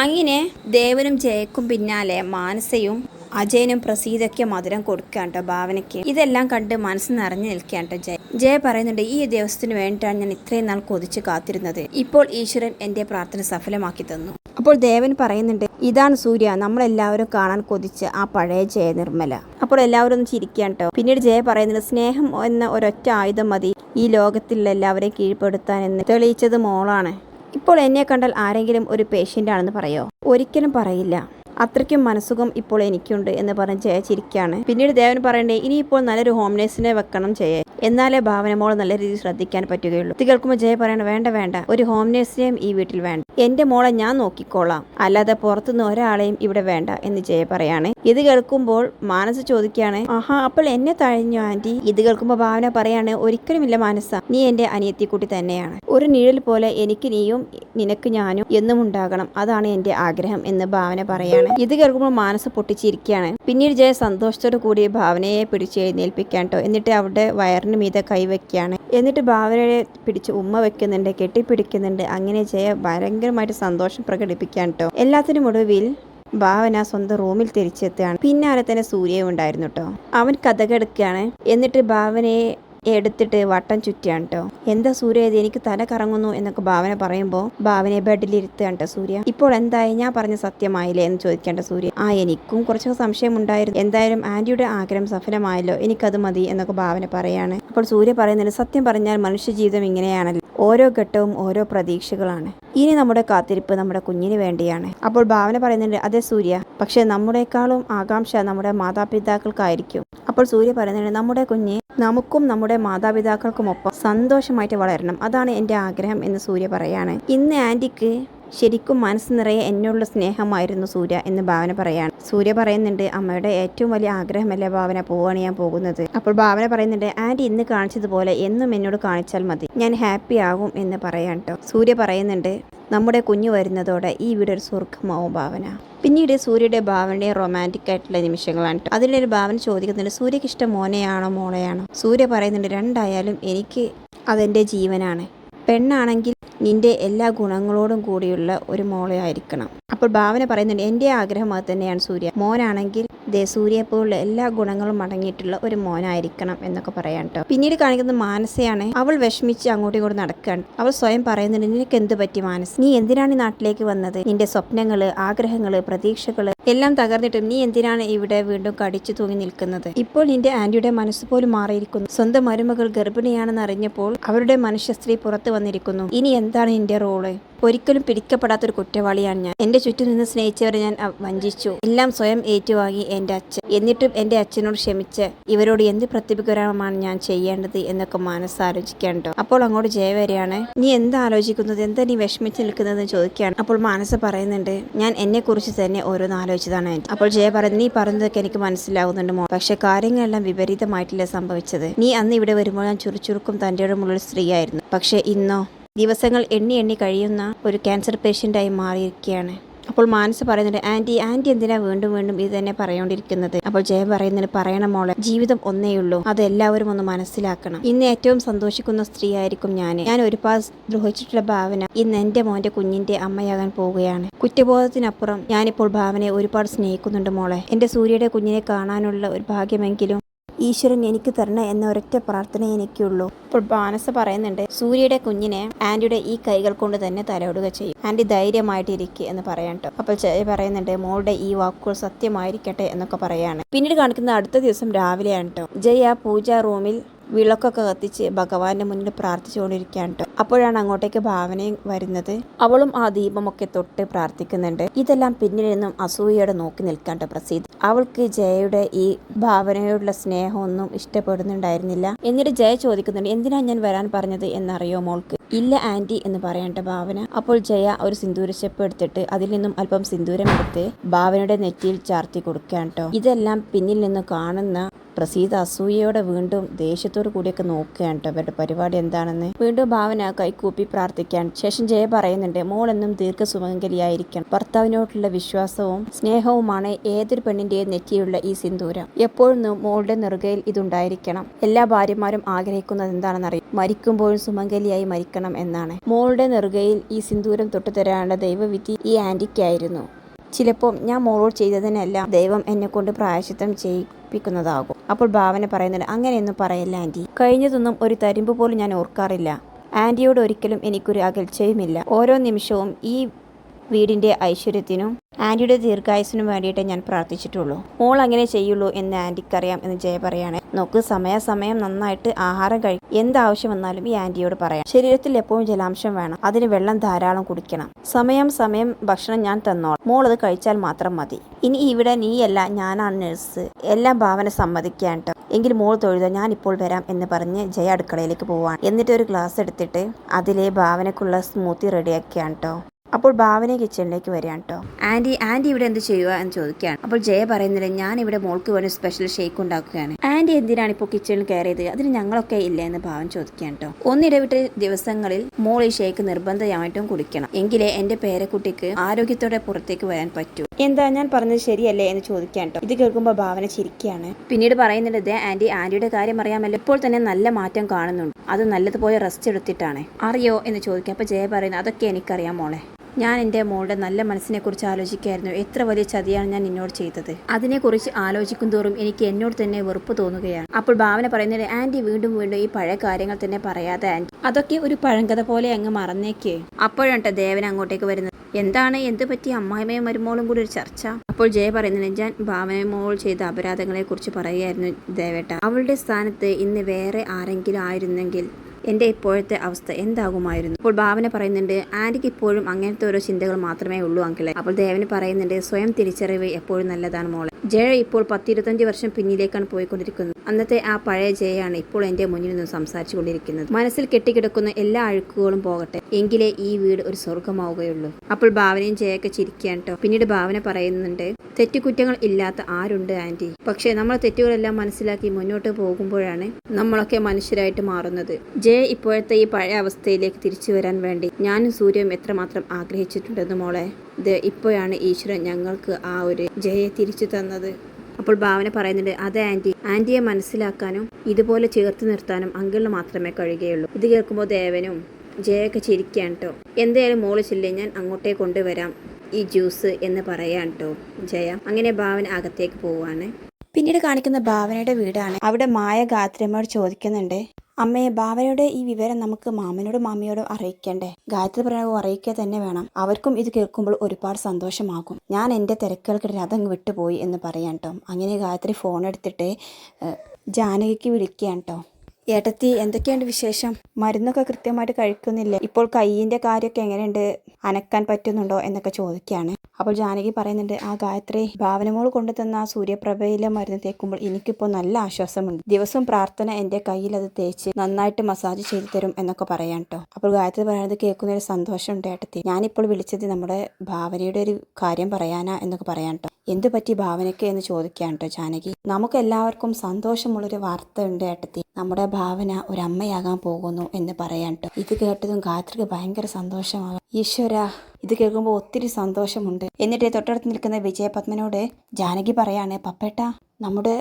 അങ്ങനെ ദേവനും ജയക്കും പിന്നാലെ മാനസയും അജയനും പ്രസീതയ്ക്ക് മധുരം കൊടുക്കാട്ടോ ഭാവനയ്ക്ക്. ഇതെല്ലാം കണ്ട് മനസ്സ് നിറഞ്ഞു നിൽക്കാട്ടോ കേട്ടോ ജയ. ജയ പറയുന്നുണ്ട് ഈ ദിവസത്തിന് വേണ്ടിയിട്ടാണ് ഞാൻ ഇത്രയും നാൾ കൊതിച്ച് കാത്തിരുന്നത്. ഇപ്പോൾ ഈശ്വരൻ എന്റെ പ്രാർത്ഥന സഫലമാക്കി തന്നു. അപ്പോൾ ദേവൻ പറയുന്നുണ്ട് ഇതാണ് സൂര്യ. നമ്മളെല്ലാവരും കാണാൻ കൊതിച്ച് ആ പഴയ ജയ നിർമ്മല. അപ്പോൾ എല്ലാവരും ഒന്ന് ചിരിക്കാൻ കേട്ടോ പിന്നീട് ജയ പറയുന്നുണ്ട് സ്നേഹം എന്ന ഒരൊറ്റ ആയുധം മതി. ഈ ലോകത്തിലുള്ള എല്ലാവരെയും കീഴ്പ്പെടുത്താൻ എന്ന് തെളിയിച്ചത് മോളാണ്. ഇപ്പോൾ എന്നെ കണ്ടാൽ ആരെങ്കിലും ഒരു പേഷ്യന്റ് ആണെന്ന് പറയോ? ഒരിക്കലും പറയില്ല. അത്രയ്ക്കും മനസ്സുഖം ഇപ്പോൾ എനിക്കുണ്ട് എന്ന് പറഞ്ഞ് ജയ ചിരിക്കുകയാണ് പിന്നീട് ദേവൻ പറയണ്ടേ ഇനിയിപ്പോൾ നല്ലൊരു ഹോം നേഴ്സിനെ വെക്കണം ജയ. എന്നാലേ ഭാവന മോൾ നല്ല രീതിയിൽ ശ്രദ്ധിക്കാൻ പറ്റുകയുള്ളൂ. ഇത് കേൾക്കുമ്പോൾ ജയ പറയണ വേണ്ട വേണ്ട ഒരു ഹോം നേഴ്സിനെയും ഈ വീട്ടിൽ വേണ്ട. എന്റെ മോളെ ഞാൻ നോക്കിക്കോളാം. അല്ലാതെ പുറത്തുനിന്ന് ഒരാളെയും ഇവിടെ വേണ്ട എന്ന് ജയ പറയാണ്. ഇത് കേൾക്കുമ്പോൾ മാനസ് ചോദിക്കുകയാണ് ആഹാ അപ്പോൾ എന്നെ തഴഞ്ഞു ആന്റി? ഇത് കേൾക്കുമ്പോൾ ഭാവന പറയാണ് ഒരിക്കലുമില്ല മാനസ നീ എന്റെ അനിയത്തിക്കുട്ടി തന്നെയാണ്. ഒരു നിഴൽ പോലെ എനിക്ക് നീയും നിനക്ക് ഞാനും എന്നും ഉണ്ടാകണം. അതാണ് എന്റെ ആഗ്രഹം എന്ന് ഭാവന പറയാണ്. ഇത് കേൾക്കുമ്പോൾ മാനസ് പൊട്ടിച്ചിരിക്കുകയാണ്. പിന്നീട് ജയ സന്തോഷത്തോടു കൂടി ഭാവനയെ പിടിച്ച് എഴുന്നേൽപ്പിക്കാൻ കേട്ടോ എന്നിട്ട് അവിടെ വയറിന് മീതെ കൈവയ്ക്കുകയാണ് എന്നിട്ട് ഭാവനയെ പിടിച്ച് ഉമ്മ വെക്കുന്നുണ്ട് കെട്ടിപ്പിടിക്കുന്നുണ്ട്. അങ്ങനെ ജയ ഭയങ്കരമായിട്ട് സന്തോഷം പ്രകടിപ്പിക്കാൻ കേട്ടോ എല്ലാത്തിനും ഒടുവിൽ ഭാവന സ്വന്തം റൂമിൽ തിരിച്ചെത്തുകയാണ്. പിന്നാലെ തന്നെ സൂര്യയും ഉണ്ടായിരുന്നു കേട്ടോ അവൻ കഥകെടുക്കുകയാണ്. എന്നിട്ട് ഭാവനയെ എടുത്തിട്ട് വട്ടം ചുറ്റിയാണ് കേട്ടോ എന്താ സൂര്യ ഇത്? എനിക്ക് തല കറങ്ങുന്നു എന്നൊക്കെ ഭാവന പറയുമ്പോൾ ഭാവനയെ ബെഡിലിരുത്തുകയാണ് കേട്ടോ സൂര്യ. ഇപ്പോൾ എന്തായി? ഞാൻ പറഞ്ഞ സത്യമായില്ലേ എന്ന് ചോദിക്കേണ്ട സൂര്യ. ആ എനിക്കും കുറച്ചൊക്കെ സംശയം ഉണ്ടായിരുന്നു എന്തായാലും ആന്റിയുടെ ആഗ്രഹം സഫലമായല്ലോ. എനിക്കത് മതി എന്നൊക്കെ ഭാവന പറയാണ്. അപ്പോൾ സൂര്യ പറയുന്നുണ്ട് സത്യം പറഞ്ഞാൽ മനുഷ്യജീവിതം ഇങ്ങനെയാണല്ലോ. ഓരോ ഘട്ടവും ഓരോ പ്രതീക്ഷകളാണ്. ഇനി നമ്മുടെ കാത്തിരിപ്പ് നമ്മുടെ കുഞ്ഞിന് വേണ്ടിയാണ്. അപ്പോൾ ഭാവന പറയുന്നുണ്ട് അതെ സൂര്യ. പക്ഷെ നമ്മുടെക്കാളും ആകാംക്ഷ നമ്മുടെ മാതാപിതാക്കൾക്കായിരിക്കും. അപ്പോൾ സൂര്യ പറയുന്നുണ്ട് നമ്മുടെ കുഞ്ഞ് നമുക്കും നമ്മുടെ മാതാപിതാക്കൾക്കുമൊപ്പം സന്തോഷമായിട്ട് വളരണം. അതാണ് എന്റെ ആഗ്രഹം എന്ന് സൂര്യ പറയാണ്. ഇന്ന് ആന്റിക്ക് ശരിക്കും മനസ്സ് നിറയെ എന്നോടുള്ള സ്നേഹമായിരുന്നു സൂര്യ എന്ന് ഭാവന പറയാണ്. സൂര്യ പറയുന്നുണ്ട് അമ്മയുടെ ഏറ്റവും വലിയ ആഗ്രഹമല്ലേ ഭാവന പോവാണ് ഞാൻ പോകുന്നത്. അപ്പോൾ ഭാവന പറയുന്നുണ്ട് ആന്റി ഇന്ന് കാണിച്ചതുപോലെ എന്നും എന്നോട് കാണിച്ചാൽ മതി. ഞാൻ ഹാപ്പി ആകും എന്ന് പറയാൻ കേട്ടോ സൂര്യ പറയുന്നുണ്ട് നമ്മുടെ കുഞ്ഞു വരുന്നതോടെ ഈ വീട് ഒരു സ്വർഗമാവും ഭാവന. പിന്നീട് സൂര്യയുടെ ഭാവനയുടെ റൊമാന്റിക് ആയിട്ടുള്ള നിമിഷങ്ങളാണ്. അതിലൊരു ഭാവന ചോദിക്കുന്നുണ്ട് സൂര്യക്ക് ഇഷ്ടം മോനെയാണോ മോളെയാണോ? സൂര്യ പറയുന്നുണ്ട് രണ്ടായാലും എനിക്ക് അതെന്റെ ജീവനാണ്. പെണ്ണാണെങ്കിൽ നിന്റെ എല്ലാ ഗുണങ്ങളോടും കൂടിയുള്ള ഒരു മോളെ ആയിരിക്കണം. അപ്പോൾ ഭാവന പറയുന്നുണ്ട് എന്റെ ആഗ്രഹം അത് തന്നെയാണ് സൂര്യ. മോനാണെങ്കിൽ ദേ സൂര്യയെ പോലുള്ള എല്ലാ ഗുണങ്ങളും അടങ്ങിയിട്ടുള്ള ഒരു മോനായിരിക്കണം എന്നൊക്കെ പറയാം കേട്ടോ പിന്നീട് കാണിക്കുന്നത് മാനസയാണ് അവൾ വിഷമിച്ച് അങ്ങോട്ടും ഇങ്ങോട്ടും നടക്കുകയാണ് അവൾ സ്വയം പറയുന്നുണ്ട് നിനക്ക് എന്ത് പറ്റി മാനസ്? നീ എന്തിനാണ് ഈ നാട്ടിലേക്ക് വന്നത്? നിന്റെ സ്വപ്നങ്ങൾ ആഗ്രഹങ്ങൾ പ്രതീക്ഷകൾ എല്ലാം തകർന്നിട്ടും നീ എന്തിനാണ് ഇവിടെ വീണ്ടും കടിച്ചു തൂങ്ങി നിൽക്കുന്നത്? ഇപ്പോൾ നിന്റെ ആന്റിയുടെ മനസ്സ് പോലും മാറിയിരിക്കുന്നു. സ്വന്തം മരുമകൾ ഗർഭിണിയാണെന്ന് അറിഞ്ഞപ്പോൾ അവരുടെ മനുഷ്യസ്ത്രീ പുറത്തു വന്നിരിക്കുന്നു. ഇനി എന്താണ് നിന്റെ റോൾ? ഒരിക്കലും പിടിക്കപ്പെടാത്തൊരു കുറ്റവാളിയാണ് ഞാൻ. എന്റെ ചുറ്റും നിന്ന് സ്നേഹിച്ചവരെ ഞാൻ വഞ്ചിച്ചു. എല്ലാം സ്വയം ഏറ്റുവാങ്ങി എന്റെ അച്ഛൻ. എന്നിട്ടും എന്റെ അച്ഛനോട് ക്ഷമിച്ച് ഇവരോട് എന്ത് പ്രത്യുപകരമാണ് ഞാൻ ചെയ്യേണ്ടത് എന്നൊക്കെ മനസ്സ് ആലോചിക്കാണ്ടോ അപ്പോൾ അങ്ങോട്ട് ജയ വരെയാണ്. നീ എന്താ ആലോചിക്കുന്നത്? എന്താ നീ വിഷമിച്ച് നിൽക്കുന്നതെന്ന് ചോദിക്കുകയാണ്. അപ്പോൾ മനസ്സ് പറയുന്നുണ്ട് ഞാൻ എന്നെ കുറിച്ച് തന്നെ ഓരോന്ന് ആലോചിച്ചതാണ് ആന്റി. അപ്പോൾ ജയ പറഞ്ഞു നീ പറഞ്ഞതൊക്കെ എനിക്ക് മനസ്സിലാവുന്നുണ്ട് മോ പക്ഷെ കാര്യങ്ങളെല്ലാം വിപരീതമായിട്ടില്ല സംഭവിച്ചത്. നീ അന്ന് ഇവിടെ വരുമ്പോൾ ഞാൻ ചുറുചുറുക്കും തന്റെ ഉള്ള സ്ത്രീയായിരുന്നു. പക്ഷെ ഇന്നോ? ദിവസങ്ങൾ എണ്ണി എണ്ണി കഴിയുന്ന ഒരു ക്യാൻസർ പേഷ്യന്റായി മാറിയിരിക്കുകയാണ്. അപ്പോൾ മാനസ് പറയുന്നുണ്ട് ആന്റി ആന്റി എന്തിനാ വീണ്ടും വീണ്ടും ഇത് തന്നെ പറയോണ്ടിരിക്കുന്നത്? അപ്പോൾ ജയ പറയുന്നത് പറയണം മോളെ ജീവിതം ഒന്നേയുള്ളൂ അത് എല്ലാവരും ഒന്ന് മനസ്സിലാക്കണം. ഇന്ന് ഏറ്റവും സന്തോഷിക്കുന്ന സ്ത്രീ ആയിരിക്കും ഞാൻ ഞാൻ ഒരുപാട് ദ്രോഹിച്ചിട്ടുള്ള ഭാവന ഇന്ന് എന്റെ മോന്റെ കുഞ്ഞിന്റെ അമ്മയാകാൻ പോവുകയാണ്. കുറ്റബോധത്തിനപ്പുറം ഞാനിപ്പോൾ ഭാവനയെ ഒരുപാട് സ്നേഹിക്കുന്നുണ്ട് മോളെ. എന്റെ സൂര്യയുടെ കുഞ്ഞിനെ കാണാനുള്ള ഒരു ഭാഗ്യമെങ്കിലും ഈശ്വരൻ എനിക്ക് തരണ എന്ന ഒരൊറ്റ പ്രാർത്ഥന എനിക്കുള്ളൂ. ഇപ്പോൾ ബാനസ് പറയുന്നുണ്ട് സൂര്യയുടെ കുഞ്ഞിനെ ആന്റിയുടെ ഈ കൈകൾ കൊണ്ട് തന്നെ തലോടുക ചെയ്യും. ആന്റി ധൈര്യമായിട്ടിരിക്കുക എന്ന് പറയാൻ അപ്പോൾ ജയ പറയുന്നുണ്ട് മോളുടെ ഈ വാക്കുകൾ സത്യമായിരിക്കട്ടെ എന്നൊക്കെ പറയാണ്. പിന്നീട് കാണിക്കുന്ന അടുത്ത ദിവസം രാവിലെയാണ് കേട്ടോ ജയ പൂജ റൂമിൽ വിളക്കൊക്കെ കത്തിച്ച് ഭഗവാന്റെ മുന്നിൽ പ്രാർത്ഥിച്ചുകൊണ്ടിരിക്കുകയാണ് കേട്ടോ. അപ്പോഴാണ് അങ്ങോട്ടേക്ക് ഭാവനയും വരുന്നത്. അവളും ആ ദീപമൊക്കെ തൊട്ട് പ്രാർത്ഥിക്കുന്നുണ്ട്. ഇതെല്ലാം പിന്നിൽ നിന്നും അസൂയയോടെ നോക്കി നിൽക്കാണ്ട് പ്രസീദ് അവൾക്ക് ജയയുടെ ഈ ഭാവനയോടുള്ള സ്നേഹമൊന്നും ഇഷ്ടപ്പെടുന്നുണ്ടായിരുന്നില്ല. എന്നിട്ട് ജയ ചോദിക്കുന്നുണ്ട് എന്തിനാ ഞാൻ വരാൻ പറഞ്ഞത് എന്നറിയോ മോൾക്ക്? ഇല്ല ആന്റി എന്ന് പറയേണ്ട ഭാവന. അപ്പോൾ ജയ ഒരു സിന്ദൂരച്ചെപ്പ് എടുത്തിട്ട് അതിൽ നിന്നും അല്പം സിന്ദൂരം എടുത്ത് ഭാവനയുടെ നെറ്റിയിൽ ചാർത്തി കൊടുക്കുകയാണ് കേട്ടോ. ഇതെല്ലാം പിന്നിൽ നിന്ന് കാണുന്ന പ്രസീത അസൂയയോടെ വീണ്ടും ദേഷ്യത്തോടു കൂടിയൊക്കെ നോക്കുകയാണ് കേട്ടോ. ഇവരുടെ പരിപാടി എന്താണെന്ന് വീണ്ടും ഭാവന കൈകൂപ്പി പ്രാർത്ഥിക്കാൻ ശേഷം ജയ പറയുന്നുണ്ട് മോളെന്നും ദീർഘസുമംഗലിയായിരിക്കണം. ഭർത്താവിനോടുള്ള വിശ്വാസവും സ്നേഹവുമാണ് ഏതൊരു പെണ്ണിന്റെയും നെറ്റിയുള്ള ഈ സിന്ദൂരം. എപ്പോഴും മോളുടെ നെറുകയിൽ ഇതുണ്ടായിരിക്കണം. എല്ലാ ഭാര്യമാരും ആഗ്രഹിക്കുന്നത് എന്താണെന്നറിയും. മരിക്കുമ്പോഴും സുമംഗലിയായി മരിക്കണം എന്നാണ്. മോളുടെ നെറുകയിൽ ഈ സിന്ദൂരം തൊട്ടു തരാനുള്ള ദൈവവിധി ഈ ആന്റിക്കായിരുന്നു. ചിലപ്പോൾ ഞാൻ മോളോട് ചെയ്തതിനെല്ലാം ദൈവം എന്നെ കൊണ്ട് പ്രായശിത്തം ചെയ്യിപ്പിക്കുന്നതാകും അപ്പോൾ ഭാവന പറയുന്നുണ്ട് അങ്ങനെയൊന്നും പറയല്ല ആന്റി. കഴിഞ്ഞതൊന്നും ഒരു തരിമ്പ് പോലും ഞാൻ ഓർക്കാറില്ല. ആന്റിയോട് ഒരിക്കലും എനിക്കൊരു അകൽച്ചയുമില്ല. ഓരോ നിമിഷവും ഈ വീടിന്റെ ഐശ്വര്യത്തിനും ആന്റിയുടെ ദീർഘായുസിനും വേണ്ടിയിട്ടേ ഞാൻ പ്രാർത്ഥിച്ചിട്ടുള്ളൂ. മോൾ അങ്ങനെ ചെയ്യുള്ളൂ എന്ന് ആന്റിക്കറിയാം എന്ന് ജയ പറയാണ് നോക്ക് സമയാസമയം നന്നായിട്ട് ആഹാരം കഴി എന്താവശ്യം വന്നാലും ഈ ആന്റിയോട് പറയാം. ശരീരത്തിൽ എപ്പോഴും ജലാംശം വേണം. അതിന് വെള്ളം ധാരാളം കുടിക്കണം. സമയം സമയം ഭക്ഷണം ഞാൻ തന്നോളാം. മോൾ അത് കഴിച്ചാൽ മാത്രം മതി. ഇനി ഇവിടെ നീയല്ല ഞാനാണ് നഴ്സ് എല്ലാം ഭാവന സമ്മതിക്കാൻ എങ്കിൽ മോൾ തൊഴുത ഞാൻ ഇപ്പോൾ വരാം എന്ന് പറഞ്ഞ് ജയ അടുക്കളയിലേക്ക് പോവാണ്. എന്നിട്ട് ഒരു ഗ്ലാസ് എടുത്തിട്ട് അതിലെ ഭാവനക്കുള്ള സ്മൂത്തി റെഡിയാക്കിയാണ് കേട്ടോ അപ്പോൾ ഭാവന കിച്ചണിലേക്ക് വരികയാണ് കേട്ടോ ആന്റി ആന്റി ഇവിടെ എന്ത് ചെയ്യുക എന്ന് ചോദിക്കുകയാണ്. അപ്പോൾ ജയ പറയുന്നില്ല ഞാൻ ഇവിടെ മോൾക്ക് വേണ്ടി സ്പെഷ്യൽ ഷേക്ക് ഉണ്ടാക്കുകയാണ്. ആന്റി എന്തിനാണ് ഇപ്പോൾ കിച്ചണിൽ കയറിയത്? അതിന് ഞങ്ങളൊക്കെ ഇല്ല എന്ന് ഭാവൻ ചോദിക്കുകയാണ് കേട്ടോ ഒന്നിടവിട്ട ദിവസങ്ങളിൽ മോൾ ഈ ഷേക്ക് നിർബന്ധമായിട്ടും കുടിക്കണം. എങ്കിലേ എന്റെ പേരക്കുട്ടിക്ക് ആരോഗ്യത്തോടെ പുറത്തേക്ക് വരാൻ പറ്റൂ. എന്താ ഞാൻ പറഞ്ഞത് ശരിയല്ലേ? എന്ന് ചോദിക്കാൻ കേട്ടോ ഇത് കേൾക്കുമ്പോൾ ഭാവന ചിരിക്കുകയാണ്. പിന്നീട് പറയുന്നുണ്ട് ഇതേ ആന്റി ആന്റിയുടെ കാര്യം അറിയാമല്ലോ. ഇപ്പോൾ തന്നെ നല്ല മാറ്റം കാണുന്നുണ്ട്. അത് നല്ലതുപോലെ റെസ്റ്റ് എടുത്തിട്ടാണ്. അറിയോ? എന്ന് ചോദിക്കുക. അപ്പോൾ ജയ പറയുന്നത് അതൊക്കെ എനിക്കറിയാം മോളെ. ഞാൻ എന്റെ മോളുടെ നല്ല മനസ്സിനെക്കുറിച്ച് ആലോചിക്കായിരുന്നു. എത്ര വലിയ ചതിയാണ് ഞാൻ എന്നോട് ചെയ്തത്. അതിനെക്കുറിച്ച് ആലോചിക്കും തോറും എനിക്ക് എന്നോട് തന്നെ വെറുപ്പ് തോന്നുകയാണ്. അപ്പോൾ ഭാവന പറയുന്നത് ആന്റി വീണ്ടും വീണ്ടും ഈ പഴയ കാര്യങ്ങൾ തന്നെ പറയാതെ ആന്റി. അതൊക്കെ ഒരു പഴങ്കഥ പോലെ അങ്ങ് മറന്നേക്കേ. അപ്പോഴാണ് ദേവൻ അങ്ങോട്ടേക്ക് വരുന്നത്. എന്താണ്? എന്ത് പറ്റി? അമ്മായിമയും മരുമോളും കൂടി ഒരു ചർച്ച? അപ്പോൾ ജയ പറയുന്നത് ഞാൻ ഭാവന മോൾ ചെയ്ത അപരാധങ്ങളെ കുറിച്ച് പറയുകയായിരുന്നു ദേവേട്ട. അവളുടെ സ്ഥാനത്ത് ഇന്ന് വേറെ ആരെങ്കിലും ആയിരുന്നെങ്കിൽ എന്റെ ഇപ്പോഴത്തെ അവസ്ഥ എന്താകുമായിരുന്നു? അപ്പോൾ ഭാവന പറയുന്നുണ്ട് ആന്റിക്ക് ഇപ്പോഴും അങ്ങനത്തെ ഓരോ ചിന്തകൾ മാത്രമേ ഉള്ളൂ അങ്കിളെ. അപ്പോൾ ദേവന് പറയുന്നുണ്ട് സ്വയം തിരിച്ചറിവ് എപ്പോഴും നല്ലതാണ് മോളെ. ജയ ഇപ്പോൾ പത്തിരുപത്തഞ്ച് വർഷം പിന്നിലേക്കാണ് പോയിക്കൊണ്ടിരിക്കുന്നത്. അന്നത്തെ ആ പഴയ ജയയാണ് ഇപ്പോൾ എന്റെ മുന്നിൽ നിന്ന് സംസാരിച്ചു കൊണ്ടിരിക്കുന്നത് മനസ്സിൽ കെട്ടിക്കിടക്കുന്ന എല്ലാ അഴുക്കുകളും പോകട്ടെ. എങ്കിലേ ഈ വീട് ഒരു സ്വർഗമാവുകയുള്ളൂ അപ്പോൾ ഭാവനയും ജയൊക്കെ ചിരിക്കുകയാണ് കേട്ടോ. പിന്നീട് ഭാവന പറയുന്നുണ്ട് തെറ്റുകുറ്റങ്ങൾ ഇല്ലാത്ത ആരുണ്ട് ആന്റി? പക്ഷേ നമ്മൾ തെറ്റുകളെല്ലാം മനസ്സിലാക്കി മുന്നോട്ട് പോകുമ്പോഴാണ് നമ്മളൊക്കെ മനുഷ്യരായിട്ട് മാറുന്നത്. ജയ ഇപ്പോഴത്തെ ഈ പഴയ അവസ്ഥയിലേക്ക് തിരിച്ചു വരാൻ വേണ്ടി ഞാനും സൂര്യവും എത്രമാത്രം ആഗ്രഹിച്ചിട്ടുണ്ടെന്ന് മോളെ? ഇത് ഇപ്പോഴാണ് ഈശ്വരൻ ഞങ്ങൾക്ക് ആ ഒരു ജയയെ തിരിച്ചു തന്നത്. അപ്പോൾ ഭാവന പറയുന്നുണ്ട് അതെ ആന്റി. ആന്റിയെ മനസ്സിലാക്കാനും ഇതുപോലെ ചേർത്ത് നിർത്താനും അങ്കിളിന് മാത്രമേ കഴിയുകയുള്ളൂ. ഇത് കേൾക്കുമ്പോൾ ദേവനും ജയൊക്കെ ചിരിക്കാൻ കേട്ടോ. എന്തായാലും മോൾ ചെല്ലേ ഞാൻ അങ്ങോട്ടേ കൊണ്ടുവരാം. ഈ ജ്യൂസ് എന്ന് പറയാൻ കേട്ടോ ജയ. അങ്ങനെ ഭാവന അകത്തേക്ക് പോവാണ് പിന്നീട് കാണിക്കുന്ന ഭാവനയുടെ വീടാണ്. അവിടെ മായ ഗായത്രിയമ്മയോട് ചോദിക്കുന്നുണ്ട് അമ്മയെ ഭാവനയുടെ ഈ വിവരം നമുക്ക് മാമനോടും മാമിയോടും അറിയിക്കണ്ടേ? ഗായത്രി പ്രണവും അറിയിക്കുക തന്നെ വേണം. അവർക്കും ഇത് കേൾക്കുമ്പോൾ ഒരുപാട് സന്തോഷമാകും. ഞാൻ എന്റെ തിരക്കുകൾക്കിടയിൽ അതങ്ങ് വിട്ടുപോയി എന്ന് പറയാം കേട്ടോ അങ്ങനെ ഗായത്രി ഫോൺ എടുത്തിട്ട് ജാനകിക്ക് വിളിക്കുകയാണ് കേട്ടോ ഏട്ടത്തി എന്തൊക്കെയുണ്ട് വിശേഷം? മരുന്നൊക്കെ കൃത്യമായിട്ട് കഴിക്കുന്നില്ലേ? ഇപ്പോൾ കയ്യിന്റെ കാര്യമൊക്കെ എങ്ങനെയുണ്ട്? അനക്കാൻ പറ്റുന്നുണ്ടോ എന്നൊക്കെ ചോദിക്കുകയാണ്. അപ്പോൾ ജാനകി പറയുന്നുണ്ട് ആ ഗായത്രി ഭാവനമോൾ കൊണ്ടുതന്ന ആ സൂര്യപ്രഭയിലെ മരുന്ന് തേക്കുമ്പോൾ എനിക്കിപ്പോൾ നല്ല ആശ്വാസമുണ്ട്. ദിവസവും പ്രാർത്ഥന എന്റെ കയ്യിൽ അത് തേച്ച് നന്നായിട്ട് മസാജ് ചെയ്തു തരും എന്നൊക്കെ പറയാം കേട്ടോ അപ്പോൾ ഗായത്രി പറയുന്നത് കേൾക്കുന്ന ഒരു സന്തോഷമുണ്ട് ഏട്ടത്തി. ഞാനിപ്പോൾ വിളിച്ചത് നമ്മുടെ ഭാവനയുടെ ഒരു കാര്യം പറയാനാ എന്നൊക്കെ പറയാം കേട്ടോ എന്തു പറ്റി ഭാവനയ്ക്ക് എന്ന് ചോദിക്കുകയാണ് കേട്ടോ ജാനകി. നമുക്ക് എല്ലാവർക്കും സന്തോഷമുള്ളൊരു വാർത്ത ഉണ്ട് ഏട്ടത്തി. നമ്മുടെ ഭാവന ഒരു അമ്മയാകാൻ പോകുന്നു എന്ന് പറയാൻ കേട്ടോ. ഇത് കേട്ടതും ഗായത്രിക്ക് ഭയങ്കര സന്തോഷമാകും. ഈശ്വര ഇത് കേൾക്കുമ്പോൾ ഒത്തിരി സന്തോഷമുണ്ട്. എന്നിട്ട് തൊട്ടടുത്ത് നിൽക്കുന്ന വിജയപത്മനോട് ജാനകി പറയാണ് പപ്പേട്ട നമ്മുടെ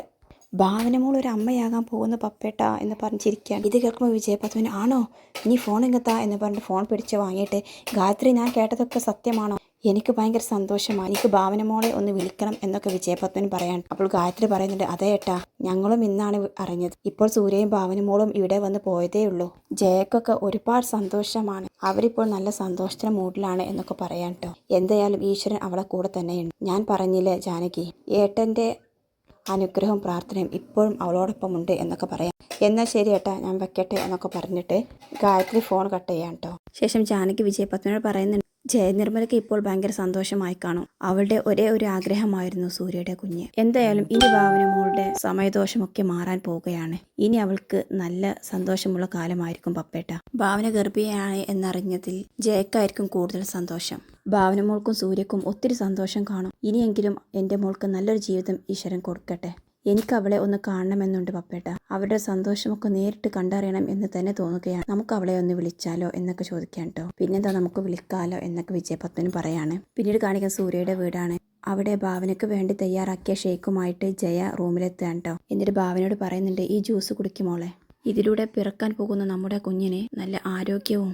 ഭാവനമോൾ ഒരു അമ്മയാകാൻ പോകുന്നു പപ്പേട്ട എന്ന് പറഞ്ഞിരിക്കുകയാണ് ഇത് കേൾക്കുമ്പോൾ വിജയപത്മൻ ആണോ? ഇനി ഫോൺ എങ്ങത്താ? എന്ന് പറഞ്ഞിട്ട് ഫോൺ പിടിച്ച് വാങ്ങിയിട്ട് ഗായത്രി ഞാൻ കേട്ടതൊക്കെ സത്യമാണോ? എനിക്ക് ഭയങ്കര സന്തോഷമാണ് എനിക്ക് ഭാവനമോളെ ഒന്ന് വിളിക്കണം എന്നൊക്കെ വിജയപത്മൻ പറയാൻ. അപ്പോൾ ഗായത്രി പറയുന്നുണ്ട് അതേ ഏട്ടാ ഞങ്ങളും ഇന്നാണ് അറിഞ്ഞത്. ഇപ്പോൾ സൂര്യയും ഭാവനമോളും ഇവിടെ വന്ന് പോയതേ ഉള്ളൂ. ജയക്കൊക്കെ ഒരുപാട് സന്തോഷമാണ്. അവരിപ്പോൾ നല്ല സന്തോഷത്തിന് മൂഡിലാണ് എന്നൊക്കെ പറയാൻ കേട്ടോ എന്തായാലും ഈശ്വരൻ അവളെ കൂടെ തന്നെയുണ്ട്. ഞാൻ പറഞ്ഞില്ലേ ജാനകി? ഏട്ടന്റെ അനുഗ്രഹവും പ്രാർത്ഥനയും ഇപ്പോഴും അവളോടൊപ്പം ഉണ്ട് എന്നൊക്കെ പറയാം. എന്നാൽ ശരി ഏട്ടാ ഞാൻ വെക്കട്ടെ എന്നൊക്കെ പറഞ്ഞിട്ട് ഗായത്രി ഫോൺ കട്ട് ചെയ്യാം കേട്ടോ ശേഷം ജാനകി വിജയപത്മനോട് പറയുന്നുണ്ട് ജയനിർമ്മലയ്ക്ക് ഇപ്പോൾ ഭയങ്കര സന്തോഷമായി കാണും. അവളുടെ ഒരേ ഒരു ആഗ്രഹമായിരുന്നു സൂര്യയുടെ കുഞ്ഞ്. എന്തായാലും ഇനി ഭാവന മോളുടെ സമയദോഷമൊക്കെ മാറാൻ പോവുകയാണ്. ഇനി അവൾക്ക് നല്ല സന്തോഷമുള്ള കാലമായിരിക്കും പപ്പേട്ട. ഭാവന ഗർഭിണിയാണ് എന്നറിഞ്ഞതിൽ ജയക്കായിരിക്കും കൂടുതൽ സന്തോഷം. ഭാവന മോൾക്കും സൂര്യക്കും ഒത്തിരി സന്തോഷം കാണും. ഇനിയെങ്കിലും എന്റെ മോൾക്ക് നല്ലൊരു ജീവിതം ഈശ്വരൻ കൊടുക്കട്ടെ. എനിക്ക് അവളെ ഒന്ന് കാണണമെന്നുണ്ട് പപ്പേട്ട. അവരുടെ സന്തോഷമൊക്കെ നേരിട്ട് കണ്ടറിയണം എന്ന് തന്നെ തോന്നുകയാണ്. നമുക്ക് അവളെ ഒന്ന് വിളിച്ചാലോ എന്നൊക്കെ ചോദിക്കാൻ കേട്ടോ പിന്നെന്താ നമുക്ക് വിളിക്കാലോ എന്നൊക്കെ വിജയപത്മന് പറയാണ്. പിന്നീട് കാണിക്കാൻ സൂര്യയുടെ വീടാണ്. അവിടെ ഭാവനയ്ക്ക് വേണ്ടി തയ്യാറാക്കിയ ഷേക്കുമായിട്ട് ജയ റൂമിലെത്തുകയാണ് കേട്ടോ എന്നിട്ട് ഭാവനയോട് പറയുന്നുണ്ട് ഈ ജ്യൂസ് കുടിക്കുമോളെ ഇതിലൂടെ പിറക്കാൻ പോകുന്ന നമ്മുടെ കുഞ്ഞിനെ നല്ല ആരോഗ്യവും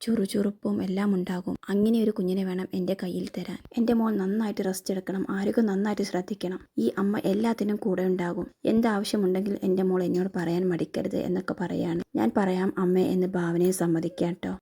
ചുറുചുറുപ്പും എല്ലാം ഉണ്ടാകും. അങ്ങനെ ഒരു കുഞ്ഞിനെ വേണം എന്റെ കയ്യിൽ തരാൻ. എന്റെ മോൾ നന്നായിട്ട് റെസ്റ്റ് എടുക്കണം. ആരോഗ്യം നന്നായിട്ട് ശ്രദ്ധിക്കണം. ഈ അമ്മ എല്ലാത്തിനും കൂടെ ഉണ്ടാകും. എന്താവശ്യമുണ്ടെങ്കിൽ എന്റെ മോൾ എന്നോട് പറയാൻ മടിക്കരുത് എന്നൊക്കെ പറയാണ്. ഞാൻ പറയാം അമ്മേ എന്ന് ഭാവനയെ സമ്മതിക്കാം കേട്ടോ.